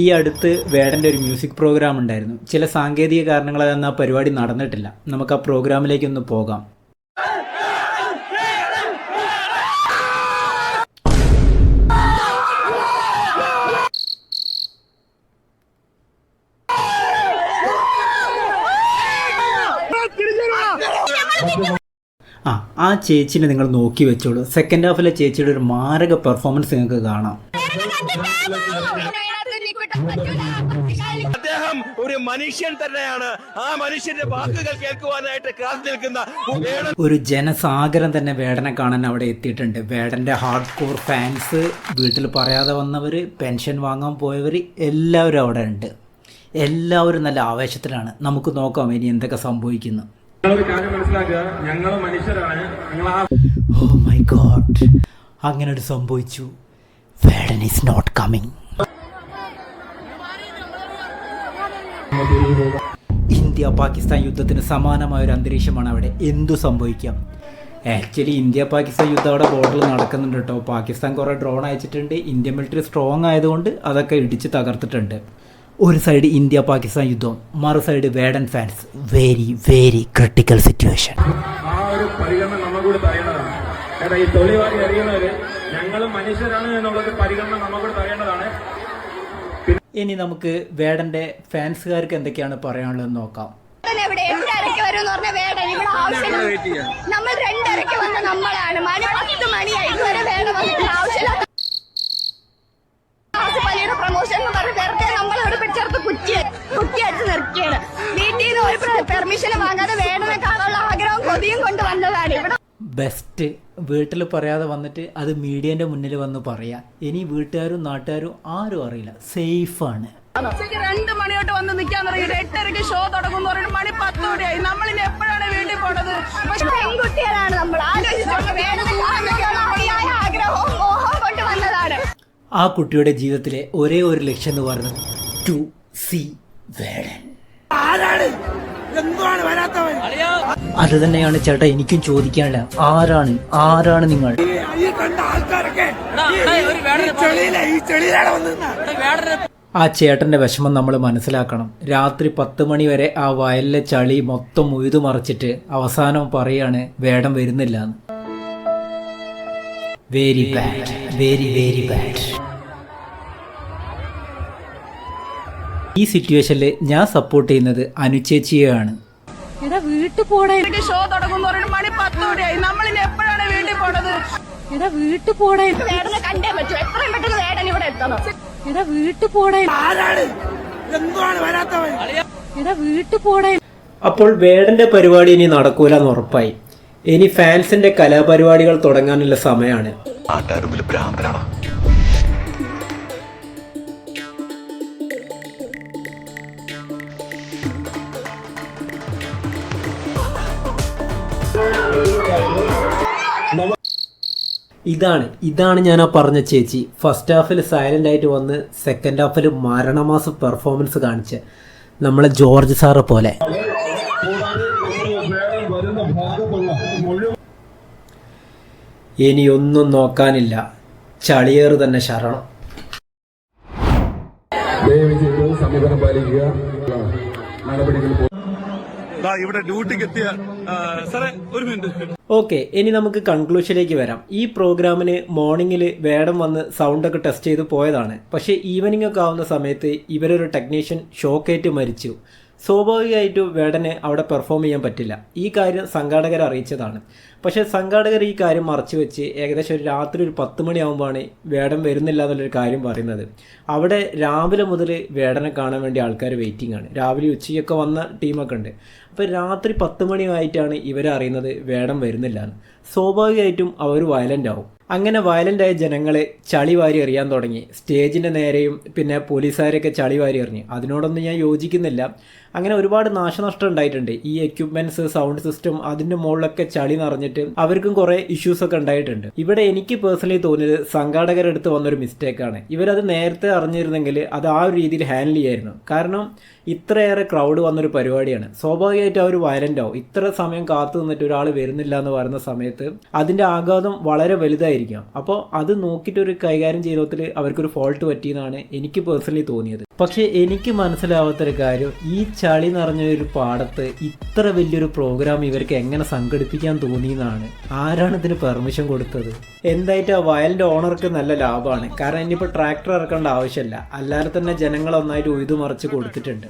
ഈ അടുത്ത് വേടന്റെ ഒരു മ്യൂസിക് പ്രോഗ്രാം ഉണ്ടായിരുന്നു. ചില സാങ്കേതിക കാരണങ്ങളാൽ ആ പരിപാടി നടന്നിട്ടില്ല. നമുക്ക് ആ പ്രോഗ്രാമിലേക്കൊന്ന് പോകാം. ആ ആ ചേച്ചിനെ നിങ്ങൾ നോക്കി വെച്ചോളൂ. സെക്കൻഡ് ഹാഫിലെ ചേച്ചിയുടെ ഒരു മാരക പെർഫോമൻസ് നിങ്ങൾക്ക് കാണാം. അദ്ദേഹം ഒരു മനുഷ്യൻ തന്നെയാണ്. ആ മനുഷ്യന്റെ വാക്കുകൾ കേൾക്കുവാനായിട്ട് കാത്തു നിൽക്കുന്ന ഒരു ജനസാഗരം തന്നെ വേടനെ കാണാൻ അവിടെ എത്തിയിട്ടുണ്ട്. വേടന്റെ ഹാർഡ് കോർ ഫാൻസ് വീട്ടിൽ പറയാതെ വന്നവര് പെൻഷൻ വാങ്ങാൻ പോയവര് എല്ലാവരും അവിടെ ഉണ്ട്. എല്ലാവരും നല്ല ആവേശത്തിലാണ്. നമുക്ക് നോക്കാം ഇനി എന്തൊക്കെ സംഭവിക്കുന്നു. നിങ്ങളൊരു കാര്യം മനസ്സിലാക്കുക. ഞങ്ങൾ മനുഷ്യരാണ്. നിങ്ങൾ ഓ മൈ ഗോഡ് അങ്ങനെ ഒരു സംഭവിച്ചു. Vedan is not coming India Pakistan യുദ്ധത്തിന് സമാനമായ ഒരു അന്തരീക്ഷമാണ് അവിടെ. എന്തു സംഭവിക്കാം? ആക്ച്വലി ഇന്ത്യ പാകിസ്ഥാൻ യുദ്ധം അവിടെ ബോർഡറിൽ നടക്കുന്നുണ്ട് കേട്ടോ. പാകിസ്ഥാൻ കുറേ ഡ്രോൺ അയച്ചിട്ടുണ്ട്. ഇന്ത്യ മിലിറ്ററി സ്ട്രോങ് ആയതുകൊണ്ട് അതൊക്കെ ഇടിച്ച് തകർത്തിട്ടുണ്ട്. ഒരു സൈഡ് ഇന്ത്യ പാകിസ്ഥാൻ യുദ്ധം മറു side Vedan fans very very critical situation ആ ഒരു പരിഗണന നമ്മൾ കൂടി തരേണ്ടതാണ്. ഈ തൊഴിലാളി അറിയുന്നവര് ഞങ്ങൾ മനുഷ്യരാണ് എന്നുള്ളത് പരിഗണന നമ്മൾ കൂടി തരേണ്ടതാണ്. ഇനി നമുക്ക് വേടന്റെ ഫാൻസുകാർക്ക് എന്തൊക്കെയാണ് പറയാനുള്ളതെന്ന് നോക്കാം. വേടൻ എവിടെ? എട്ടരയ്ക്ക് വരും എന്ന് പറഞ്ഞ വേടൻ ഇവിടെ ആവശ്യമില്ല. നമ്മൾ രണ്ടരയ്ക്ക് വന്ന നമ്മളാണ്. മണി പത്ത് മണിയായി ഇതുവരെ വേടൻ വന്നിട്ട് ആവശ്യമില്ലാത്ത പള്ളിയുടെ പ്രൊമോഷൻ എന്ന് പറഞ്ഞ് വെറുതെ നമ്മൾ ഇവിടെ പിടിച്ചെടുത്ത് കുറ്റി കുറ്റി അടിച്ച് നിർത്തിയാണ്. വീട്ടിൽ നിന്ന് ഒരു പെർമിഷൻ വാങ്ങാതെ വേടനെ കാണാനുള്ള ആഗ്രഹം കൊതിയും കൊണ്ട് വന്നതാണ്. ഇവിടെ ബെസ്റ്റ് വീട്ടിൽ പറയാതെ വന്നിട്ട് അത് മീഡിയന്റെ മുന്നിൽ വന്ന് പറയാ. ഇനി വീട്ടുകാരും നാട്ടുകാരും ആരും അറിയില്ല. സേഫാണ് ഉച്ചയ്ക്ക് രണ്ട് മണിയോട്ട് വന്ന് നിൽക്കാൻ തുടങ്ങിയിട്ട് എട്ടരയ്ക്ക് ഷോ തുടങ്ങും പറയുന്നത് മണി പത്തോടെയായി. നമ്മളിനി എപ്പോഴാണ് വീട്ടിൽ പോണത്? പക്ഷെ പെൺകുട്ടികളാണ് നമ്മൾ. ആഗ്രഹവും മോഹവും കൊണ്ട് വന്നതാണ്. ആ കുട്ടിയുടെ ജീവിതത്തിലെ ഒരേ ഒരു ലക്ഷ്യം എന്ന് പറയുന്നത് ടു സി വേടൻ. അത് തന്നെയാണ് ചേട്ടാ എനിക്കും ചോദിക്കാനുള്ള ആരാണ്? ആരാണ് നിങ്ങൾ? ആ ചേട്ടന്റെ വിഷമം നമ്മൾ മനസ്സിലാക്കണം. രാത്രി പത്ത് മണി വരെ ആ വയലിലെ ചളി മൊത്തം ഉഴുതു മറിച്ചിട്ട് അവസാനം പറയാണ് വേടം വരുന്നില്ല very bad very very bad ഈ സിറ്റുവേഷനിൽ ഞാൻ സപ്പോർട്ട് ചെയ്യുന്നത് അനുചേച്ചിയെയാണ് എടാ വീട്ടിൽ പോടേ ഷോ മണി എപ്പോഴാണ് വീട്ടിൽ പോണത്? എടാ വീട്ടിൽ പോടേ വേടനെ കണ്ടേ പറ്റൂ. എത്രയും പെട്ടെന്ന് വേടൻ ഇവിടെ എത്തണം. എടാ വീട്ടിൽ പോടേ എടാ വീട്ടിൽ പോടേ അപ്പോൾ വേടന്റെ പരിപാടി ഇനി നടക്കൂല എന്ന് ഉറപ്പായി. ഇനി ഫാൻസിന്റെ കലാപരിപാടികൾ തുടങ്ങാനുള്ള സമയമാണ് നാട്ടുകാരുമ്പിൽ ഭ്രാന്തരാണ് ഇതാണ് ഇതാണ് ഞാൻ ആ പറഞ്ഞ ചേച്ചി. ഫസ്റ്റ് ഹാഫിൽ സൈലന്റ് ആയിട്ട് വന്ന് സെക്കൻഡ് ഹാഫിൽ മരണമാസ പെർഫോമൻസ് കാണിച്ച. നമ്മളെ ജോർജ് സാറ് പോലെ. ഇനി ഒന്നും നോക്കാനില്ല. ചളിയേറ് തന്നെ ശരണം. ഇവിടെ ഡ്യൂട്ടിക്ക് എത്തിയ ഒരു മിനിറ്റ്. ഓക്കെ ഇനി നമുക്ക് കൺക്ലൂഷനിലേക്ക് വരാം. ഈ പ്രോഗ്രാമിന് മോർണിംഗിൽ വേടം വന്ന് സൗണ്ട് ഒക്കെ ടെസ്റ്റ് ചെയ്ത് പോയതാണ്. പക്ഷേ ഈവനിംഗ് ഒക്കെ ആവുന്ന സമയത്ത് ഇവരൊരു ടെക്നീഷ്യൻ ഷോക്കേറ്റ് മരിച്ചു. സ്വാഭാവികമായിട്ടും വേടനെ അവിടെ പെർഫോം ചെയ്യാൻ പറ്റില്ല. ഈ കാര്യം സംഘാടകർ അറിയിച്ചതാണ്. പക്ഷേ സംഘാടകർ ഈ കാര്യം മറച്ചു വെച്ച് ഏകദേശം ഒരു രാത്രി ഒരു പത്ത് മണിയാകുമ്പോഴാണ് വേടം വരുന്നില്ല എന്നുള്ളൊരു കാര്യം പറയുന്നത്. അവിടെ രാവിലെ മുതൽ വേടനെ കാണാൻ വേണ്ടി ആൾക്കാർ വെയിറ്റിംഗ് ആണ്. രാവിലെ ഉച്ചയൊക്കെ വന്ന ടീമൊക്കെ ഉണ്ട്. അപ്പോൾ രാത്രി പത്ത് മണിയായിട്ടാണ് ഇവരറിയുന്നത് വേടം വരുന്നില്ല എന്ന്. സ്വാഭാവികമായിട്ടും അവർ വയലന്റ് ആവും. അങ്ങനെ വയലന്റ് ആയ ജനങ്ങളെ ചളി വാരി എറിയാൻ തുടങ്ങി. സ്റ്റേജിന്റെ നേരെയും പിന്നെ പോലീസുകാരെയൊക്കെ ചളി വാരി എറിഞ്ഞു. അതിനോടൊന്നും ഞാൻ യോജിക്കുന്നില്ല. അങ്ങനെ ഒരുപാട് നാശനഷ്ടം ഉണ്ടായിട്ടുണ്ട്. ഈ എക്യുപ്മെന്റ്സ് സൗണ്ട് സിസ്റ്റം അതിന്റെ മുകളിലൊക്കെ ചളി നിറഞ്ഞിട്ട് അവർക്കും കുറേ ഇഷ്യൂസ് ഒക്കെ ഉണ്ടായിട്ടുണ്ട്. ഇവിടെ എനിക്ക് പേഴ്സണലി തോന്നിയത് സംഘാടകരെടുത്ത് വന്നൊരു മിസ്റ്റേക്കാണ് ഇവരത് നേരത്തെ അറിഞ്ഞിരുന്നെങ്കിൽ അത് ആ ഒരു രീതിയിൽ ഹാൻഡിൽ ചെയ്യായിരുന്നു. കാരണം ഇത്രയേറെ ക്രൗഡ് വന്നൊരു പരിപാടിയാണ്. സ്വാഭാവികമായിട്ടും അവർ വയലന്റ് ആവും. ഇത്ര സമയം കാത്തു നിന്നിട്ട് ഒരാൾ വരുന്നില്ല എന്ന് പറയുന്ന സമയത്ത് അതിന്റെ ആഘാതം വളരെ വലുതായിരിക്കും ആയിരിക്കാം. അപ്പോൾ അത് നോക്കിയിട്ട് ഒരു കൈകാര്യം ചെയ്തതിൽ അവർക്കൊരു ഫോൾട്ട് പറ്റിയെന്നാണ് എനിക്ക് പേഴ്സണലി തോന്നിയത്. പക്ഷേ എനിക്ക് മനസ്സിലാവാത്തൊരു കാര്യം ഈ ചളി നിറഞ്ഞ ഒരു പാടത്ത് ഇത്ര വലിയൊരു പ്രോഗ്രാം ഇവർക്ക് എങ്ങനെ സംഘടിപ്പിക്കാൻ തോന്നിയെന്നാണ് ആരാണ് ഇതിന് പെർമിഷൻ കൊടുത്തത്? എന്തായിട്ട് ആ വയലിന്റെ ഓണർക്ക് നല്ല ലാഭമാണ്. കാരണം ഇനിയിപ്പോൾ ട്രാക്ടർ ഇറക്കേണ്ട ആവശ്യമില്ല. അല്ലാതെ തന്നെ ജനങ്ങൾ ഒന്നായിട്ട് ഉഴുതു മറിച്ച് കൊടുത്തിട്ടുണ്ട്.